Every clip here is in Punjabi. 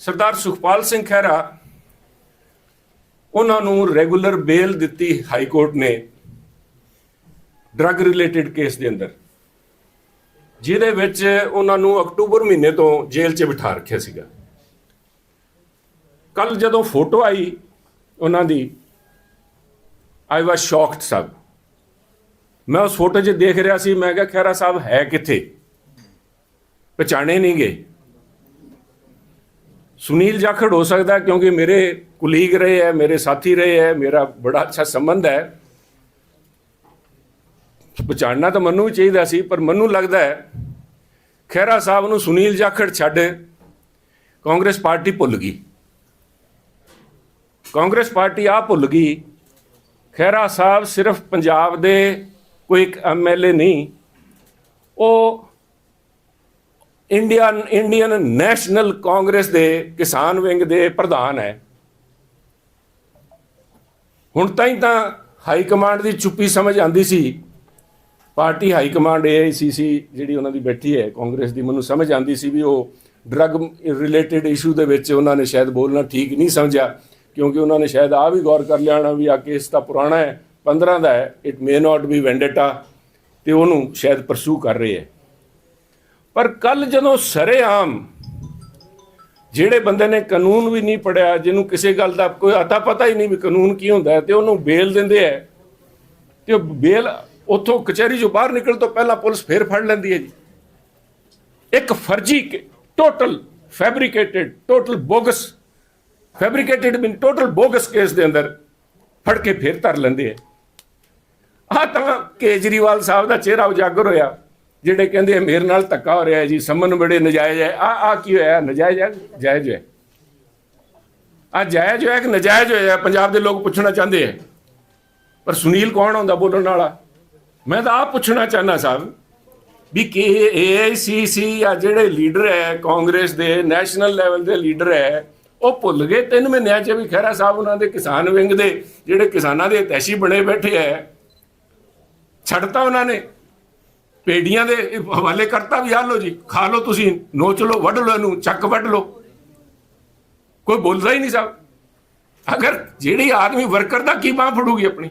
ਸਰਦਾਰ ਸੁਖਪਾਲ ਸਿੰਘ ਖਹਿਰਾ, ਉਹਨਾਂ ਨੂੰ ਰੈਗੂਲਰ ਬੇਲ ਦਿੱਤੀ ਹਾਈ ਕੋਰਟ ਨੇ ਡਰੱਗ ਰਿਲੇਟਡ ਕੇਸ ਦੇ ਅੰਦਰ। ਜਿਹਦੇ ਵਿੱਚ ਉਹਨਾਂ ਨੂੰ ਅਕਤੂਬਰ ਮਹੀਨੇ ਤੋਂ ਜੇਲ੍ਹ 'ਚ ਬਿਠਾ ਰੱਖਿਆ ਸੀਗਾ। ਕੱਲ ਜਦੋਂ ਫੋਟੋ ਆਈ ਉਹਨਾਂ ਦੀ ਆਈ ਵਾਸ ਸ਼ੌਕਡ ਸਭ। ਮੈਂ ਉਸ ਫੋਟੋ 'ਚ ਦੇਖ ਰਿਹਾ ਸੀ, ਮੈਂ ਕਿਹਾ ਖੈਰਾ ਸਾਹਿਬ ਹੈ ਕਿੱਥੇ? ਪਛਾਣੇ ਨਹੀਂ ਗਏ ਸੁਨੀਲ ਜਾਖੜ ਹੋ ਸਕਦਾ ਕਿਉਂਕਿ ਮੇਰੇ ਕੁਲੀਗ ਰਹੇ ਹੈ, ਮੇਰੇ ਸਾਥੀ ਰਹੇ ਹੈ, ਮੇਰਾ ਬੜਾ ਅੱਛਾ ਸੰਬੰਧ ਹੈ। ਪਛਾਣਨਾ ਤਾਂ ਮੈਨੂੰ ਵੀ ਚਾਹੀਦਾ ਸੀ, ਪਰ ਮੈਨੂੰ ਲੱਗਦਾ ਹੈ, ਖਹਿਰਾ ਸਾਹਿਬ ਨੂੰ ਸੁਨੀਲ ਜਾਖੜ ਛੱਡ ਕਾਂਗਰਸ ਪਾਰਟੀ ਭੁੱਲ ਗਈ। ਕਾਂਗਰਸ ਪਾਰਟੀ ਆ ਭੁੱਲ ਗਈ। ਖਹਿਰਾ ਸਾਹਿਬ ਸਿਰਫ ਪੰਜਾਬ ਦੇ ਕੋਈ ਇੱਕ ਐਮਐਲਏ ਨਹੀਂ, ਉਹ ਇੰਡੀਅਨ ਇੰਡੀਅਨ ਨੈਸ਼ਨਲ ਕਾਂਗਰਸ ਦੇ ਕਿਸਾਨ ਵਿੰਗ ਦੇ ਪ੍ਰਧਾਨ ਹੈ। ਹੁਣ ਤਾਂ ਹੀ ਤਾਂ ਹਾਈ ਕਮਾਂਡ ਦੀ ਚੁੱਪੀ ਸਮਝ ਆਂਦੀ ਸੀ। ਪਾਰਟੀ ਹਾਈ ਕਮਾਂਡ ਏਆਈਸੀਸੀ ਜਿਹੜੀ ਉਹਨਾਂ ਦੀ ਬੈਠੀ ਹੈ ਕਾਂਗਰਸ ਦੀ, ਮੈਨੂੰ ਸਮਝ ਆਂਦੀ ਸੀ ਵੀ ਉਹ ਡਰੱਗ ਰਿਲੇਟਡ ਇਸ਼ੂ ਦੇ ਵਿੱਚ ਉਹਨਾਂ ਨੇ ਸ਼ਾਇਦ ਬੋਲਣਾ ਠੀਕ ਨਹੀਂ ਸਮਝਿਆ, ਕਿਉਂਕਿ ਉਹਨਾਂ ਨੇ ਸ਼ਾਇਦ ਆ ਵੀ ਗੌਰ ਕਰ ਲਿਆ ਵੀ ਆ ਕੇਸ ਤਾਂ ਪੁਰਾਣਾ ਹੈ 15 ਦਾ ਹੈ it may not be vendetta ਤੇ ਉਹਨੂੰ ਸ਼ਾਇਦ ਪਰਸੂ ਕਰ ਰਹੇ ਹੈ। ਪਰ ਕੱਲ ਜਦੋਂ ਸਰੇਆਮ, ਜਿਹੜੇ ਬੰਦੇ ਨੇ ਕਾਨੂੰਨ ਵੀ ਨਹੀਂ ਪੜਿਆ, ਜਿਹਨੂੰ ਕਿਸੇ ਗੱਲ ਦਾ ਕੋਈ ਅਤਾ ਪਤਾ ਹੀ ਨਹੀਂ ਵੀ ਕਾਨੂੰਨ ਕੀ ਹੁੰਦਾ ਹੈ, ਤੇ ਉਹਨੂੰ ਬੇਲ ਦਿੰਦੇ ਹੈ, ਤੇ ਉਹ ਬੇਲ ਉੱਥੋਂ ਕਚਹਿਰੀ ਚੋਂ ਬਾਹਰ ਨਿਕਲਣ ਤੋਂ ਪਹਿਲਾਂ ਪੁਲਿਸ ਫੇਰ ਫੜ ਲੈਂਦੀ ਹੈ ਜੀ। ਇੱਕ ਫਰਜੀ total fabricated total bogus fabricated mean total bogus case ਦੇ ਅੰਦਰ ਫੜ ਕੇ ਫੇਰ ਧਰ ਲੈਂਦੇ ਹੈ। ਆ ਤਾਂ ਕੇਜਰੀਵਾਲ ਸਾਹਿਬ ਦਾ ਚਿਹਰਾ ਉਜਾਗਰ ਹੋਇਆ। ਜਿਹੜੇ ਕਹਿੰਦੇ ਮੇਰੇ ਨਾਲ ਧੱਕਾ ਹੋ ਰਿਹਾ ਹੈ ਜੀ, ਸੰਮਨ ਬੜੇ ਨਜਾਇਜ਼ ਹੈ। ਆ ਆ ਕੀ ਹੋਇਆ? ਨਜਾਇਜ਼ ਹੈ? ਜਾਇਜ਼ ਹੈ। ਆ ਜਾਇਜ਼ ਹੋਇਆ ਕਿ ਨਜਾਇਜ਼ ਹੋਇਆ? ਪੰਜਾਬ ਦੇ ਲੋਕ ਪੁੱਛਣਾ ਚਾਹੁੰਦੇ ਆ। ਪਰ ਸੁਨੀਲ ਕੌਣ ਹੁੰਦਾ ਬੋਲਣ ਵਾਲਾ? ਮੈਂ ਤਾਂ ਆਪ ਪੁੱਛਣਾ ਚਾਹਨਾ ਸਾਹਿਬ ਵੀ ਕਿ ਏਆਈਸੀਸੀ ਆ ਜਿਹੜੇ ਲੀਡਰ ਹੈ, ਕਾਂਗਰਸ ਦੇ, ਨੈਸ਼ਨਲ ਲੈਵਲ ਦੇ ਲੀਡਰ ਹੈ, ਉਹ ਭੁੱਲ ਗਏ। ਤਿੰਨ ਮਹੀਨਿਆਂ ਚ ਵੀ ਖਹਿਰਾ ਸਾਹਿਬ ਉਹਨਾਂ ਦੇ ਕਿਸਾਨ ਵਿੰਗ ਦੇ ਜਿਹੜੇ ਕਿਸਾਨਾਂ ਦੇ ਹਿਤੈਸ਼ੀ ਬਣੇ ਬੈਠੇ ਹੈ। ਛੱਡਤਾ ਉਹਨਾਂ ਨੇ। ਪੇੜੀਆਂ ਦੇ ਹਵਾਲੇ ਕਰਤਾ ਵੀ ਆ ਲੋ ਜੀ, ਖਾ ਲੋ ਤੁਸੀਂ, ਨੋਚ ਲੋ ਵੱਢ ਲੋ ਇਹਨੂੰ, ਚੱਕ ਵੱਢ ਲੋ ਕੋਈ ਬੋਲਦਾ ਹੀ ਨਹੀਂ ਸਾਹਿਬ ਅਗਰ ਜਿਹੜੀ ਆਦਮੀ ਵਰਕਰ ਦਾ ਕੀ ਬਾਹ ਫੜੂਗੀ ਆਪਣੀ?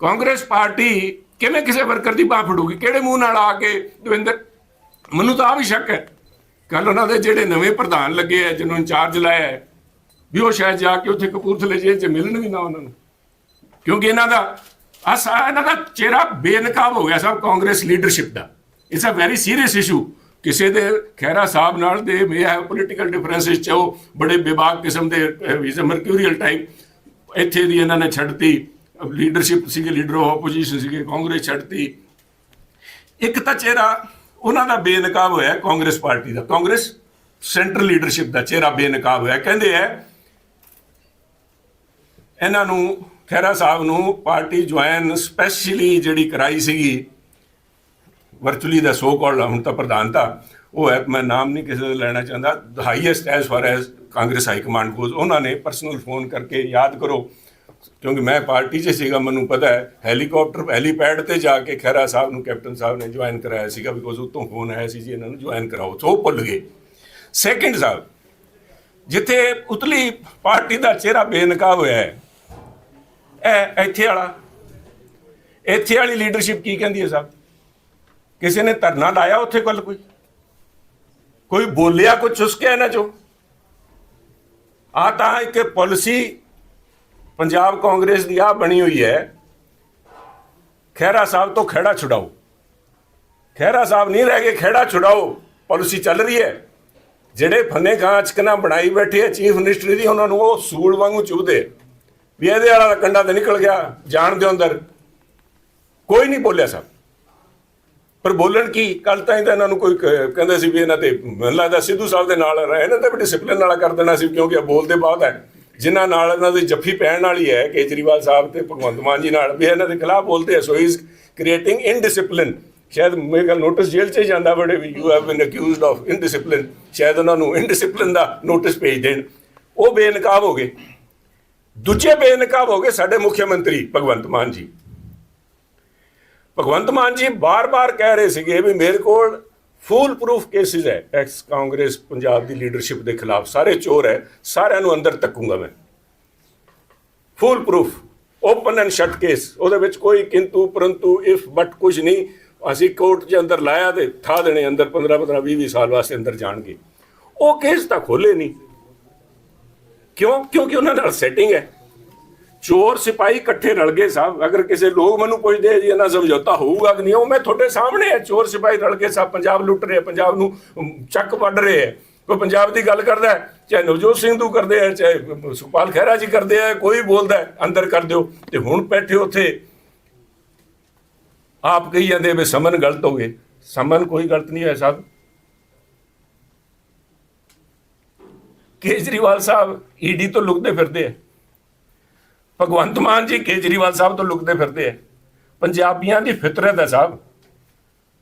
ਕਾਂਗਰਸ ਪਾਰਟੀ ਕਿਵੇਂ ਕਿਸੇ ਵਰਕਰ ਦੀ ਬਾਹ ਫੜੂਗੀ? ਕਿਹੜੇ ਮੂੰਹ ਨਾਲ ਆ ਕੇ, ਦਵਿੰਦਰ? ਮੈਨੂੰ ਤਾਂ ਆ ਵੀ ਸ਼ੱਕ ਹੈ। ਕੱਲ ਉਹਨਾਂ ਦੇ ਜਿਹੜੇ ਨਵੇਂ ਪ੍ਰਧਾਨ ਲੱਗੇ ਆ, ਜਿਹਨੂੰ ਇੰਚਾਰਜ ਲਾਇਆ ਹੈ ਵੀ ਉਹ ਸ਼ਾਇਦ ਜਾ ਕੇ ਉੱਥੇ ਕਪੂਰਥਲੇ ਜੇਲ੍ਹ 'ਚ ਮਿਲਣ ਵੀ ਨਾ ਉਹਨਾਂ ਨੂੰ। ਕਿਉਂਕਿ ਇਹਨਾਂ ਦਾ ਅਸਾ ਇਹਨਾਂ ਦਾ ਚਿਹਰਾ ਬੇਨਕਾਬ ਹੋ ਗਿਆ ਸਭ Congress leadership the. It's a very serious issue ਕਿਸੇ ਦੇ ਖਹਿਰਾ ਸਾਹਿਬ ਨਾਲ ਦੇ ਮੇ ਹੈਵ ਪੋਲੀਟੀਕਲ ਡਿਫਰੈਂਸਸ ਚ ਉਹ ਬੜੇ ਬੇਬਾਕ ਕਿਸਮ ਦੇ ਇਜ਼ ਅ ਮਰਕਿਊਰੀਅਲ ਟਾਈਪ ਇੱਥੇ ਦੀ ਇਹਨਾਂ ਨੇ ਛੱਡਤੀ। ਲੀਡਰਸ਼ਿਪ ਸੀਗੇ ਲੀਡਰ ਆਫ ਆਪੋਜੀਸ਼ਨ ਸੀਗੇ, ਕਾਂਗਰਸ ਛੱਡਤੀ। ਇੱਕ ਤਾਂ ਚਿਹਰਾ ਉਹਨਾਂ ਦਾ ਬੇਨਕਾਬ ਹੋਇਆ ਕਾਂਗਰਸ ਪਾਰਟੀ ਦਾ। ਕਾਂਗਰਸ ਸੈਂਟਰ ਲੀਡਰਸ਼ਿਪ ਦਾ ਚਿਹਰਾ ਬੇਨਕਾਬ ਹੋਇਆ। ਕਹਿੰਦੇ ਹੈ ਇਹਨਾਂ ਨੂੰ ਖਹਿਰਾ ਸਾਹਿਬ ਨੂੰ ਪਾਰਟੀ ਜੁਆਇਨ ਸਪੈਸ਼ਲੀ ਜਿਹੜੀ ਕਰਾਈ ਸੀਗੀ ਵਰਚੁਅਲੀ ਦਾ ਸੋ ਕਾਲਡ ਹੁਣ ਤਾਂ ਪ੍ਰਧਾਨਤਾ ਉਹ ਹੈ, ਮੈਂ ਨਾਮ ਨਹੀਂ ਕਿਸੇ ਦਾ ਲੈਣਾ ਚਾਹੁੰਦਾ the highest as far as Congress high command goes ਉਹਨਾਂ ਨੇ ਪਰਸਨਲ ਫੋਨ ਕਰਕੇ ਯਾਦ ਕਰੋ, ਕਿਉਂਕਿ ਮੈਂ ਪਾਰਟੀ 'ਚ ਸੀਗਾ, ਮੈਨੂੰ ਪਤਾ ਹੈ ਹੈਲੀਕਾਪਟਰ ਹੈਲੀਪੈਡ ਤੇ ਜਾ ਕੇ ਖਹਿਰਾ ਸਾਹਿਬ ਨੂੰ ਕੈਪਟਨ ਸਾਹਿਬ ਨੇ ਜੁਆਇਨ ਕਰਾਇਆ ਸੀਗਾ ਬਿਕੋਜ਼ ਉਤੋਂ ਫੋਨ ਆਇਆ ਸੀ ਜੀ ਇਹਨਾਂ ਨੂੰ ਜੁਆਇਨ ਕਰਾਓ, ਸੋ ਭੁੱਲ ਗਏ। ਸੈਕਿੰਡ ਸਾਹਿਬ, ਜਿੱਥੇ ਉਤਲੀ ਪਾਰਟੀ ਦਾ ਚਿਹਰਾ ਬੇਨਕਾਬ ਹੋਇਆ ਹੈ ਇਹ ਇੱਥੇ ਵਾਲਾ। ਇੱਥੇ ਵਾਲੀ ਲੀਡਰਸ਼ਿਪ ਕੀ ਕਹਿੰਦੀ ਹੈ ਸਾਹਿਬ? ਕਿਸੇ ਨੇ ਧਰਨਾ ਲਾਇਆ ਉੱਥੇ ਕੱਲ ਕੋਈ? ਕੋਈ ਬੋਲਿਆ ਕੁਝ ਚੁਸਕਿਆ ਇਹਨਾਂ ਚੋਂ? ਆ ਤਾਂ ਇੱਕ ਪਾਲਿਸੀ ਪੰਜਾਬ ਕਾਂਗਰਸ ਦੀ ਆ ਬਣੀ ਹੋਈ ਹੈ। ਖਹਿਰਾ ਸਾਹਿਬ ਤੋਂ ਖਹਿੜਾ ਛੁਡਾਓ। ਖਹਿਰਾ ਸਾਹਿਬ ਨਹੀਂ ਰਹਿ ਗਏ, ਖਹਿੜਾ ਛੁਡਾਓ। ਪਾਲਿਸੀ ਚੱਲ ਰਹੀ ਹੈ। ਜਿਹੜੇ ਫੰਨੇ ਗਾਂ ਚਕਨਾ ਬਣਾਈ ਬੈਠੇ ਆ ਚੀਫ ਮਿਨਿਸਟਰੀ ਦੀ, ਉਹਨਾਂ ਨੂੰ ਉਹ ਸੂਲ ਵਾਂਗੂ ਚੁਭਦੇ। ਵੀ ਇਹਦੇ ਵਾਲਾ ਕੰਡਾ ਤਾਂ ਨਿਕਲ ਗਿਆ, ਜਾਣ ਦੇ ਅੰਦਰ। ਕੋਈ ਨਹੀਂ ਬੋਲਿਆ ਸਾਹਿਬ ਪਰ ਬੋਲਣ ਕੀ? ਕੱਲ ਤਾਂ ਹੀ ਤਾਂ ਇਹਨਾਂ ਨੂੰ ਕੋਈ ਕਹਿੰਦੇ ਸੀ ਵੀ ਇਹਨਾਂ ਤੇ, ਮੈਨੂੰ ਲੱਗਦਾ ਸਿੱਧੂ ਸਾਹਿਬ ਦੇ ਨਾਲ ਰਹੇ ਇਹਨਾਂ ਤੇ ਵੀ ਡਿਸਪਲਿਨ ਵਾਲਾ ਕਰ ਦੇਣਾ ਸੀ, ਕਿਉਂਕਿ ਇਹ ਬੋਲਦੇ ਬਹੁਤ ਹੈ। ਜਿਨ੍ਹਾਂ ਨਾਲ ਇਹਨਾਂ ਦੀ ਜੱਫੀ ਪੈਣ ਵਾਲੀ ਹੈ, ਕੇਜਰੀਵਾਲ ਸਾਹਿਬ ਤੇ ਭਗਵੰਤ ਮਾਨ ਜੀ ਨਾਲ ਵੀ ਇਹਨਾਂ ਦੇ ਖਿਲਾਫ ਬੋਲਦੇ ਆ ਸੋ ਇਜ਼ ਕ੍ਰੀਏਟਿੰਗ ਇਨਡਿਸਪਲਿਨ ਸ਼ਾਇਦ ਮੇਰੇ ਖਿਆਲ ਨੋਟਿਸ ਜੇਲ੍ਹ 'ਚ ਹੀ ਜਾਂਦਾ ਬੜੇ ਵੀ you have been accused of indiscipline ਸ਼ਾਇਦ ਉਹਨਾਂ ਨੂੰ ਇਨਡਿਸਪਲਿਨ ਦਾ ਨੋਟਿਸ ਭੇਜ ਦੇਣ। ਉਹ ਬੇਨਕਾਬ ਹੋ ਗਏ। ਦੂਜੇ ਬੇਨਕਾਬ ਹੋ ਗਏ ਸਾਡੇ ਮੁੱਖ ਮੰਤਰੀ ਭਗਵੰਤ ਮਾਨ ਜੀ। ਭਗਵੰਤ ਮਾਨ ਜੀ ਬਾਰ-ਬਾਰ ਕਹਿ ਰਹੇ ਸੀਗੇ ਵੀ ਮੇਰੇ ਕੋਲ ਫੂਲ ਪ੍ਰੂਫ ਕੇਸਿਸ ਹੈ। ਐਕਸ ਕਾਂਗਰਸ ਪੰਜਾਬ ਦੀ ਲੀਡਰਸ਼ਿਪ ਦੇ ਖਿਲਾਫ ਸਾਰੇ ਚੋਰ ਹੈ, ਸਾਰਿਆਂ ਨੂੰ ਅੰਦਰ ਤੱਕੂਗਾ ਮੈਂ। Foolproof open and shut case ਉਹਦੇ ਵਿੱਚ ਕੋਈ ਕਿੰਤੂ, ਪਰੰਤੂ ਇਫ ਬਟ ਕੁਝ ਨਹੀਂ। ਅਸੀਂ ਕੋਰਟ 'ਚ ਅੰਦਰ ਲਾਇਆ ਤੇ ਠਾ ਦੇਣੇ, ਅੰਦਰ 15 15 20 20 ਸਾਲ ਵਾਸਤੇ ਅੰਦਰ ਜਾਣਗੇ। ਉਹ ਕੇਸ ਤਾਂ ਖੋਲੇ ਨਹੀਂ। ਕਿਉਂ? ਕਿਉਂਕਿ ਉਹਨਾਂ ਨਾਲ ਸੈਟਿੰਗ ਹੈ। ਚੋਰ ਸਿਪਾਹੀ ਇਕੱਠੇ ਰਲ ਗਏ ਸਾਹਿਬ ਅਗਰ ਕਿਸੇ ਲੋਕ ਮੈਨੂੰ ਪੁੱਛਦੇ ਆ ਜੀ ਇਹਨਾਂ ਸਮਝੌਤਾ ਹੋਊਗਾ ਕਿ ਨਹੀਂ ਉਹ ਮੈਂ ਤੁਹਾਡੇ ਸਾਹਮਣੇ ਹੈ ਚੋਰ ਸਿਪਾਹੀ ਰਲ ਕੇ ਸਾਹਿਬ ਪੰਜਾਬ ਲੁੱਟ ਰਹੇ ਪੰਜਾਬ ਨੂੰ ਚੱਕ ਵੱਢ ਰਹੇ ਹੈ ਕੋਈ ਪੰਜਾਬ ਦੀ ਗੱਲ ਕਰਦਾ ਹੈ, ਚਾਹੇ ਨਵਜੋਤ ਸਿੰਘ ਤੂੰ ਕਰਦੇ ਆ ਚਾਹੇ ਸੁਖਪਾਲ ਖਹਿਰਾ ਜੀ ਕਰਦੇ ਆ ਕੋਈ ਬੋਲਦਾ ਹੈ, ਅੰਦਰ ਕਰ ਦਿਓ। ਤੇ ਹੁਣ ਬੈਠੇ ਉੱਥੇ ਆਪ ਕਹੀ ਜਾਂਦੇ ਵੀ ਸਮਨ ਗਲਤ ਹੋ ਗਏ। ਸਮਨ ਕੋਈ ਗਲਤ ਨਹੀਂ ਹੋਇਆ ਸਾਹਿਬ ਕੇਜਰੀਵਾਲ ਸਾਹਿਬ ਈਡੀ ਤੋਂ ਲੁਕਦੇ ਫਿਰਦੇ ਆ। ਭਗਵੰਤ ਮਾਨ ਜੀ ਕੇਜਰੀਵਾਲ ਸਾਹਿਬ ਤੋਂ ਲੁਕਦੇ ਫਿਰਦੇ ਆ। ਪੰਜਾਬੀਆਂ ਦੀ ਫਿਤਰਤ ਹੈ ਸਾਹਿਬ।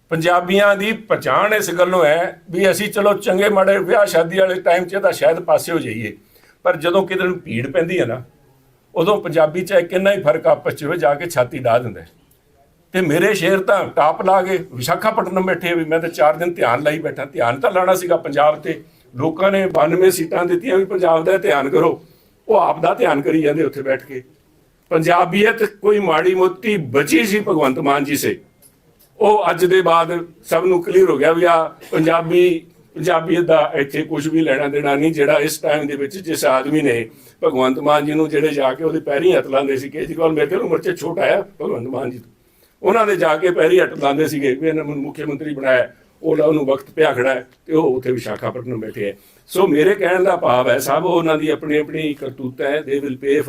ਪੰਜਾਬੀਆਂ ਦੀ ਪਛਾਣ ਇਸ ਗੱਲੋਂ ਹੈ ਵੀ ਅਸੀਂ ਚਲੋ ਚੰਗੇ ਮਾੜੇ ਵਿਆਹ ਸ਼ਾਦੀ ਵਾਲੇ ਟਾਈਮ 'ਚ ਤਾਂ ਸ਼ਾਇਦ ਪਾਸੇ ਹੋ ਜਾਈਏ। ਪਰ ਜਦੋਂ ਕਿਤੇ ਨੂੰ ਭੀੜ ਪੈਂਦੀ ਹੈ ਨਾ, ਉਦੋਂ ਪੰਜਾਬੀ ਚਾਹੇ ਕਿੰਨਾ ਹੀ ਫ਼ਰਕ ਆਪਸ 'ਚ ਹੋਵੇ ਜਾ ਕੇ ਛਾਤੀ ਡਾ ਦਿੰਦਾ ਹੈ। ਤੇ ਮੇਰੇ ਸ਼ੇਰ ਤਾਂ ਟਾਪ ਲਾ ਕੇ ਵਿਸ਼ਾਖਾਪਟਨਮ ਬੈਠੇ ਵੀ ਮੈਂ ਤਾਂ 4 ਦਿਨ ਧਿਆਨ ਲਾਈ ਬੈਠਾ। ਧਿਆਨ ਤਾਂ ਲਾਣਾ ਸੀਗਾ ਪੰਜਾਬ ਤੇ। ਲੋਕਾਂ ਨੇ 92 ਸੀਟਾਂ ਦਿੱਤੀਆਂ ਵੀ ਪੰਜਾਬ ਦਾ ਧਿਆਨ ਕਰੋ। ਉਹ ਆਪ ਦਾ ਧਿਆਨ ਕਰੀ ਜਾਂਦੇ ਉੱਥੇ ਬੈਠ ਕੇ। ਪੰਜਾਬੀਅਤ ਕੋਈ ਮਾੜੀ ਮੋਟੀ ਬਚੀ ਸੀ ਭਗਵੰਤ ਮਾਨ ਜੀ ਸੇ। ਉਹ ਅੱਜ ਦੇ ਬਾਅਦ ਸਭ ਨੂੰ ਕਲੀਅਰ ਹੋ ਗਿਆ ਵੀ ਆ ਪੰਜਾਬੀ, ਪੰਜਾਬੀਅਤ ਦਾ ਇੱਥੇ ਕੁਝ ਵੀ ਲੈਣਾ ਦੇਣਾ ਨਹੀਂ, ਜਿਹੜਾ ਇਸ ਟਾਈਮ ਦੇ ਵਿੱਚ ਜਿਸ ਆਦਮੀ ਨੇ ਭਗਵੰਤ ਮਾਨ ਜੀ ਨੂੰ ਜਿਹੜੇ ਜਾ ਕੇ ਉਹਦੇ ਪੈਰੀ ਹੱਥ ਲਾਉਂਦੇ ਸੀ, ਕੇਜਰੀਵਾਲ ਮੇਰੇ ਕੋਲ ਉਮਰ 'ਚ ਛੋਟਾ ਆ ਭਗਵੰਤ ਮਾਨ ਜੀ ਤੋਂ। ਉਹਨਾਂ ਦੇ ਜਾ ਕੇ ਪੈਰੀ ਹੱਥ ਲਾਉਂਦੇ ਸੀਗੇ, ਵੀ ਇਹਨਾਂ ਨੂੰ ਮੁੱਖ ਮੰਤਰੀ ਬਣਾਇਆ। ਉਹ ਉਹਨੂੰ ਵਕਤ ਪਿਆ ਖੜਾ ਹੈ ਤੇ ਉਹ ਉੱਥੇ ਵਿਸ਼ਾਖਾਪਟਨਮ ਬੈਠੇ ਹੈ। ਸੋ ਮੇਰੇ ਕਹਿਣ ਦਾ ਭਾਵ ਹੈ, ਸਭ ਉਹਨਾਂ ਦੀ ਆਪਣੀ ਆਪਣੀ ਕਰਤੂਤ ਹੈ ਦੇ ਵਿਲ ਪੇ